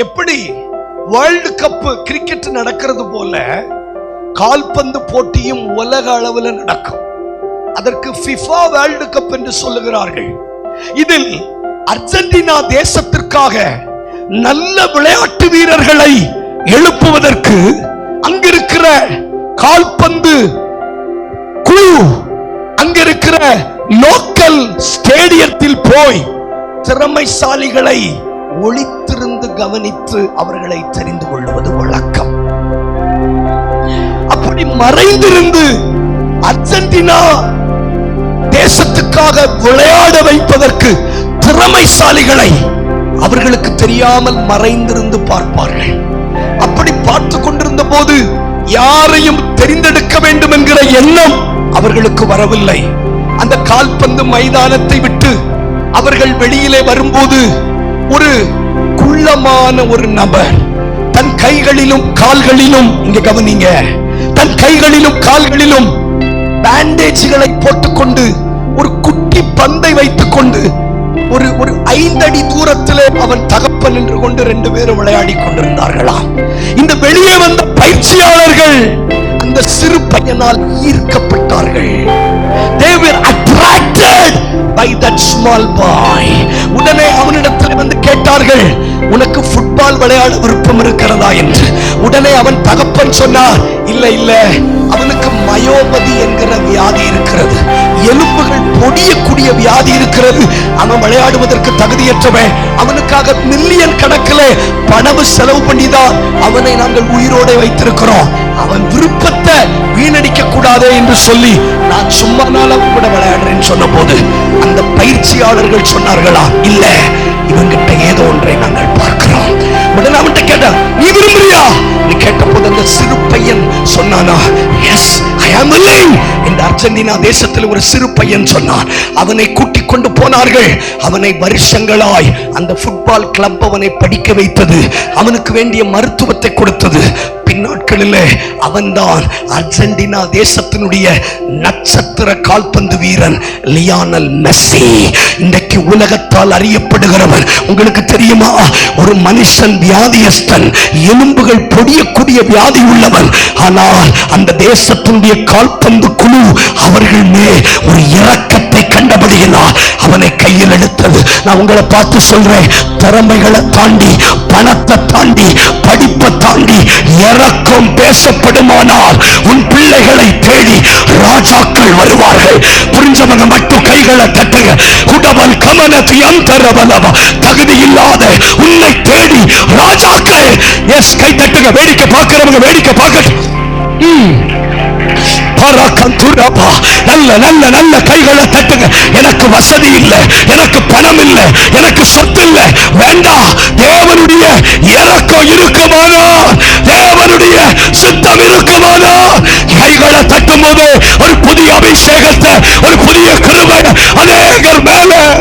எப்படி world cup cricket நடக்கிறது போல கால்பந்து போட்டியும் உலக அளவில் நடக்கும். அதற்கு ஃபிஃபா வேர்ல்டு கப் என்று சொல்லுகிறார்கள். இதில் அர்ஜென்டினா தேசத்திற்காக நல்ல விளையாட்டு வீரர்களை எழுப்புவதற்கு அங்கிருக்கிற கால்பந்து குழு அங்கிருக்கிற லோக்கல் ஸ்டேடியத்தில் போய் திறமைசாலிகளை ஒளித்திருந்து கவனித்து அவர்களை தெரிந்து கொள்வது வழக்கம். அப்படி மறைந்திருந்து அர்ஜென்டினா தேசத்துக்காக விளையாட வைப்பதற்கு திறமைசாலிகளை அவர்களுக்கு தெரியாமல் மறைந்திருந்து பார்ப்பார்கள். அப்படி பார்த்து கொண்டிருந்த போது யாரையும் தெரிந்தெடுக்க வேண்டும் என்கிற எண்ணம் அவர்களுக்கு வரவில்லை. அந்த கால்பந்து மைதானத்தை விட்டு அவர்கள் வெளியிலே வரும்போது குள்ளமான ஒரு நபர். தன் கைகளிலும் கால்களிலும் இங்க கவனிங்க. தன் கைகளிலும் கால்களிலும் பேண்டேஜ்களை போட்டுக்கொண்டு ஒரு குட்டி பந்தை வைத்துக் கொண்டு ஒரு ஒரு ஐந்தடி தூரத்தில் அவன் தகப்பன் என்று கொண்டு ரெண்டு பேரும் விளையாடி கொண்டிருந்தார்களா? இந்த வெளியே வந்த பயிற்சியாளர்கள் அந்த சிறு பையனால் ஈர்க்கப்பட்டார்கள். They were attracted by that small boy. உடனே அவனிடத்தில் வந்து கேட்டார்கள் உனக்கு ஃபுட்பால் விளையாட விருப்பம் இருக்கிறதா? என்று. உடனே அவன் தகப்பன் சொன்னார் இல்ல இல்ல அவனுக்கு மயோபதி என்கிற வியாதி இருக்கிறது. எலும்புகள் பொடியக்கூடிய வியாதி இருக்கிறது. அவன் விளையாடுவதற்கு தகுதியற்றவன். அவனுக்காக மில்லியன் கணக்கில் பணவு செலவு பண்ணிதான் அவனை நாங்கள் உயிரோட வைத்திருக்கிறோம். அவன் விருப்பத்தை வீணடிக்க கூடாதே என்று சொல்லி நான் சும்மா நாளும் கூட விளையாடுறேன்னு சொன்ன போது அந்த பயிற்சியாளர்கள் சொன்னார்களா இல்ல இவங்க சொன்னானா? எஸ் ஐ ஆம் willing இந்த அர்ஜென்டினா தேசத்தில் ஒரு சிறு பையன் சொன்னான். அவனை கூட்டி கொண்டு போனார்கள். அவனை வருஷங்களாய் அந்த ஃபுட்பால் கிளப் அவனை படிக்க வைத்தது. அவனுக்கு வேண்டிய மருத்துவத்தை கொடுத்தது. பின்னாட்களிலே அவன்தான் அர்ஜென்டினா தேசத்தினுடைய நட்சத்திர கால்பந்து வீரன் லியானல் மெஸ்ஸி. இன்றைக்கு உலகத்தால் அறியப்படுகிறவன். உங்களுக்கு தெரியுமா? ஒரு மனுஷன் வியாதியஸ்தன். எலும்புகள் பொடியக்கூடிய வியாதி உள்ளவன். ஆனால் அந்த தேசத்தினுடைய கால்பந்து குழு அவர்கள் மேல் ஒரு இரக்கத்தை கண்டபடியினால் அவனை கையில் எடுத்தது. நான் உங்களை பார்த்து சொல்றேன். திறமைகளை தாண்டி பணத்தை தாண்டி படிப்பை தாண்டி இறக்கம் பேசப்படுமானால் உன் பிள்ளைகளை தேடி ராஜாக்கள் வருவார்கள். புரிஞ்சவங்க மட்டும் கைகளை தட்டுங்க. குடவன் கமனத்தி அந்தரவலவா தகுதி இல்லாத உன்னை தேடி ராஜாக்கள். எஸ் கை தட்டுங்க. வேடிக்கை பார்க்கிறவங்க வேடிக்கை பார்க்கட்டும். ம். நல்ல நல்ல நல்ல கைகளை தட்டுங்க. எனக்கு வசதி இல்லை. எனக்கு பணம் இல்லை. எனக்கு சொத்து இல்லை. வேண்டாம் தேவனுடைய இறக்கம் இருக்குமானா தேவனுடைய சித்தம் இருக்குமானா கைகளை தட்டும் போது ஒரு புதிய அபிஷேகத்தை ஒரு புதிய கிருபை அநேகர் மேல